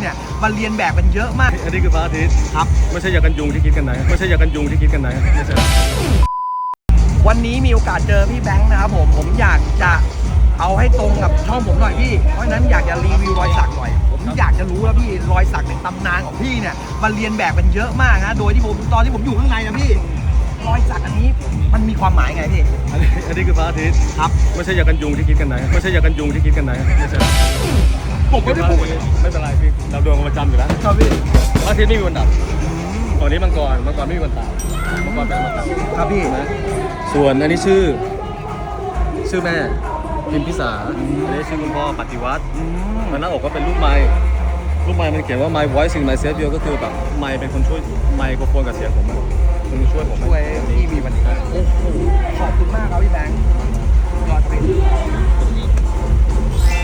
เนี่ยมาเรียนแบบกันเยอะมาก อันนี้คือพระอาทิตย์ครับ ไม่ใช่ยากันยุงที่คิดกันนะไม่ใช่ยากันยุงที่คิดกันนะไม่ใช่วันนี้มีโอกาสเจอพี่แบงค์นะครับผมผมอยากจะเอาให้ตรงกับช่องผมหน่อยพี่ เพราะฉะนั้นอยากจะรีวิวรอยสักหน่อย ผมอยากจะรู้ว่าพี่รอยสักในตำนานของพี่เนี่ยมาเรียนแบบกันเยอะมากนะ โดยที่ผมตอนที่ผมอยู่ข้างในนะพี่ รอยสักอันนี้มันมีความหมายไงพี่ อันนี้อันนี้คือพระอาทิตย์ครับ ไม่ใช่ยากันยุงที่คิดกันนะไม่ใช่ยากันยุงที่คิดกันนะไม่ใช่ผมไม่ได้พูดไม่เป็นไรพี่เรา ดวงกันประจำอยู่แล้วครับพี่พระอาทิตย์ไม่มีวันดับตอนนี้มังกรมังกรไม่มีวันตายมังกรเป็นอมตะครับพี่นะส่วนอันนี้ชื่อ ชื่อแม่พิมพิสาอันนี้ชื่อคุณพ่อปฏิวัติอืมมันหน้าอกก็เป็นรูปไม้รูปไม้มันเขียนว่า my voice in my self view ก็คือแบบไมค์เป็นคนช่วยไมค์โครโฟนกับเสียงผมอะมันช่วยผมช่วยพี่มีวันนี้โอ้โห